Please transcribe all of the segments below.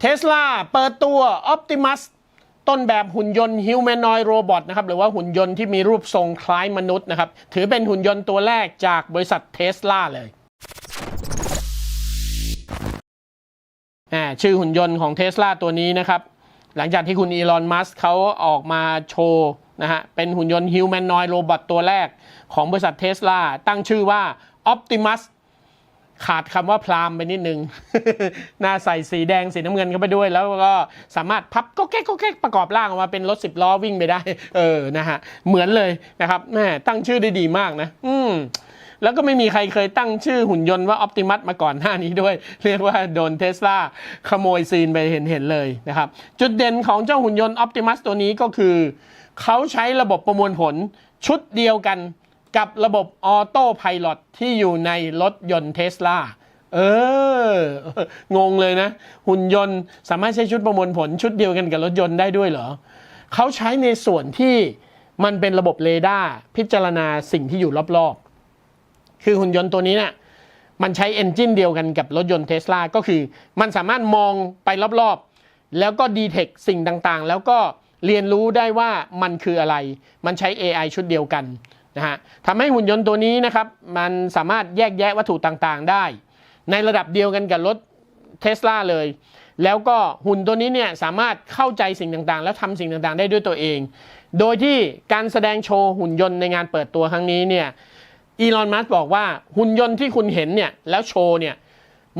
เทสลาเปิดตัว Optimus ต้นแบบหุ่นยนต์ Humanoid Robot นะครับหรือว่าหุ่นยนต์ที่มีรูปทรงคล้ายมนุษย์นะครับถือเป็นหุ่นยนต์ตัวแรกจากบริษัทเทสลาเลยชื่อหุ่นยนต์ของเทสลาตัวนี้นะครับ หลังจากที่คุณอีลอน มัสเขาออกมาโชว์นะฮะเป็นหุ่นยนต์ Humanoid Robot ตัวแรกของบริษัทเทสลาตั้งชื่อว่า Optimus ขาดคำว่าพรามไปนิดนึงหน้าใส่สีแดงสีน้ำเงินเข้าไปด้วย แล้วก็สามารถพับก็แก๊กก็แก๊กประกอบร่างออกมาเป็นรถสิบล้อวิ่งไปได้ เออนะฮะเหมือนเลยนะครับแม่ตั้งชื่อได้ดีมากนะ อืมแล้วก็ไม่มีใครเคยตั้งชื่อหุ่นยนต์ว่าอ p ติมัสมาก่อนหน้านี้ด้วย เรียกว่าโดนเทสลาขโมยซีนไปเห็นเห็นเลยนะครับ จุดเด่นของเจ้าหุ่นยนต์อ p ติมัสตัวนี้ก็คือ เขาใช้ระบบประมวลผลชุดเดียวกัน กับระบบออโต้พ l o t ที่อยู่ในรถยนต์เทสลาเออ งงเลยนะ หุ่นยนต์สามารถใช้ชุดประมวลผลชุดเดียวกันกับรถยนต์ได้ด้วยเหรอ เขาใช้ในส่วนที่มันเป็นระบบเรดาร์พิจารณาสิ่งที่อยู่รอบๆ คือหุ่นยนต์ตัวนี้เนี่ยมันใช้เอนจินเดียวกันกับรถยนต์เทสลาก็คือ มันสามารถมองไปรอบๆ แล้วก็ดีเทคสิ่งต่างๆ แล้วก็เรียนรู้ได้ว่ามันคืออะไร มันใช้ AI ชุดเดียวกัน นะฮะทำให้หุ่นยนต์ตัวนี้นะครับมันสามารถแยกแยะวัตถุต่างๆ ได้ ในระดับเดียวกันกับรถเทสลาเลย แล้วก็หุ่นตัวนี้เนี่ยสามารถเข้าใจสิ่งต่างๆ แล้วทำสิ่งต่างๆ ได้ด้วยตัวเอง โดยที่การแสดงโชว์หุ่นยนต์ในงานเปิดตัวครั้งนี้เนี่ยอีลอนมัสบอกว่าหุ่นยนต์ที่คุณเห็นเนี่ยแล้วโชว์เนี่ย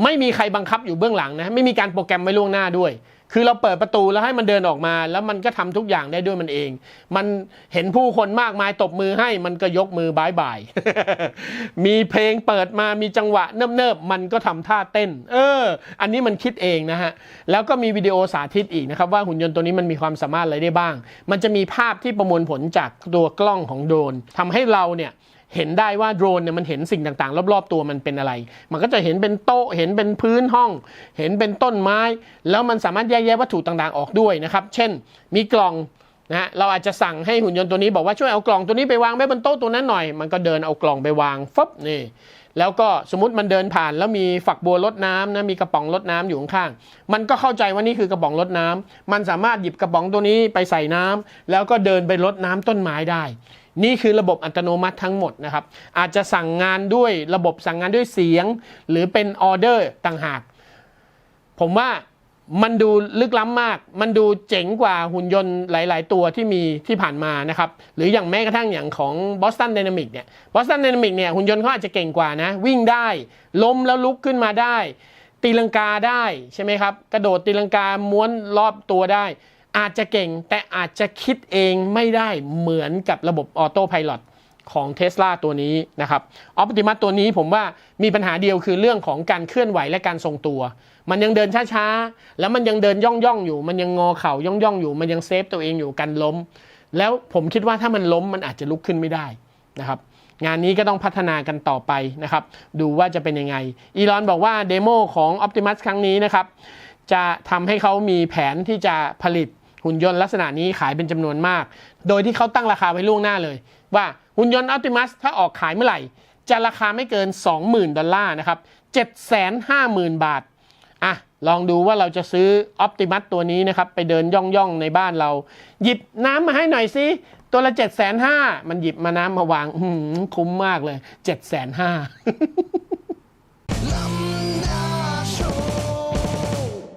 ไม่มีใครบังคับอยู่เบื้องหลังนะไม่มีการโปรแกรมไว้ล่วงหน้าด้วย คือเราเปิดประตูแล้วให้มันเดินออกมา แล้วมันก็ทำทุกอย่างได้ด้วยมันเอง มันเห็นผู้คนมากมายตบมือให้มันก็ยกมือบายบายมีเพลงเปิดมามีจังหวะเนิบๆมันก็ทำท่าเต้น เออ อันนี้มันคิดเองนะฮะแล้วก็มีวิดีโอสาธิตอีกนะครับ ว่าหุ่นยนต์ตัวนี้มันมีความสามารถอะไรได้บ้าง มันจะมีภาพที่ประมวลผลจากตัวกล้องของโดรนทำให้เราเนี่ย เห็นได้ว่าโดรนเนี่ยมันเห็นสิ่งต่างๆ รอบๆ ตัวมันเป็นอะไร มันก็จะเห็นเป็นโต๊ะ เห็นเป็นพื้นห้อง เห็นเป็นต้นไม้ แล้วมันสามารถแยกแยะวัตถุต่างๆ ออกด้วยนะครับ เช่น มีกล่องนะเราอาจจะสั่งให้หุ่นยนต์ตัวนี้บอกว่าช่วยเอากล่องตัวนี้ไปวางไว้บนโต๊ะตัวนั้นหน่อย มันก็เดินเอากล่องไปวางฟบนี่ แล้วก็สมมติมันเดินผ่านแล้วมีฝักบัวรดน้ำนะมีกระป๋องรดน้ำอยู่ข้างๆมันก็เข้าใจว่านี่คือกระป๋องรดน้ำมันสามารถหยิบกระป๋องตัวนี้ไปใส่น้ำแล้วก็เดินไปรดน้ำต้นไม้ได้ นี่คือระบบอัตโนมัติทั้งหมดนะครับ อาจจะสั่งงานด้วยระบบสั่งงานด้วยเสียง หรือเป็นออเดอร์ต่างหาก ผมว่ามันดูลึกล้ำมาก มันดูเจ๋งกว่าหุ่นยนต์หลาย ๆ ตัวที่มีที่ผ่านมานะครับ หรืออย่างแม้กระทั่งอย่างของ Boston Dynamics เนี่ย Boston Dynamics เนี่ยหุ่นยนต์เขาอาจจะเก่งกว่านะ วิ่งได้ ล้มแล้วลุกขึ้นมาได้ ตีลังกาได้ใช่ไหมครับ กระโดดตีลังกาม้วนรอบตัวได้ อาจจะเก่งแต่อาจจะคิดเองไม่ได้เหมือนกับระบบออโต้พ l o t ของเท s l a ตัวนี้นะครับออ t ติมัสตัวนี้ผมว่ามีปัญหาเดียวคือเรื่องของการเคลื่อนไหวและการทรงตัว มันยังเดินช้าๆ แล้วมันยังเดินย่องๆองอยู่ มันยังงอเข่าย่องๆอยู่ มันยังเซฟตัวเองอยู่กันล้ม แล้วผมคิดว่าถ้ามันล้มมันอาจจะลุกขึ้นไม่ได้นะครับงานนี้ก็ต้องพัฒนากันต่อไปนะครับ ดูว่าจะเป็นยังไง อีลอนบอกว่าเดโมของ Optimus ครั้งนี้นะครับ จะทำให้เขามีแผนที่จะผลิต หุ่นยนต์ลักษณะนี้ขายเป็นจำนวนมาก โดยที่เขาตั้งราคาไว้ล่วงหน้าเลย ว่าหุ่นยนต์ Optimus ถ้าออกขายเมื่อไหร่ จะราคาไม่เกิน 20,000 ดอลลาร์นะครับ750,000 บาทอะลองดูว่าเราจะซื้อ Optimus ตัวนี้นะครับ ไปเดินย่องๆในบ้านเรา หยิบน้ำมาให้หน่อยสิตัวละ7 5 0 0 0มันหยิบมาน้ำมาวาง คุ้มมากเลย7 5 0 0 0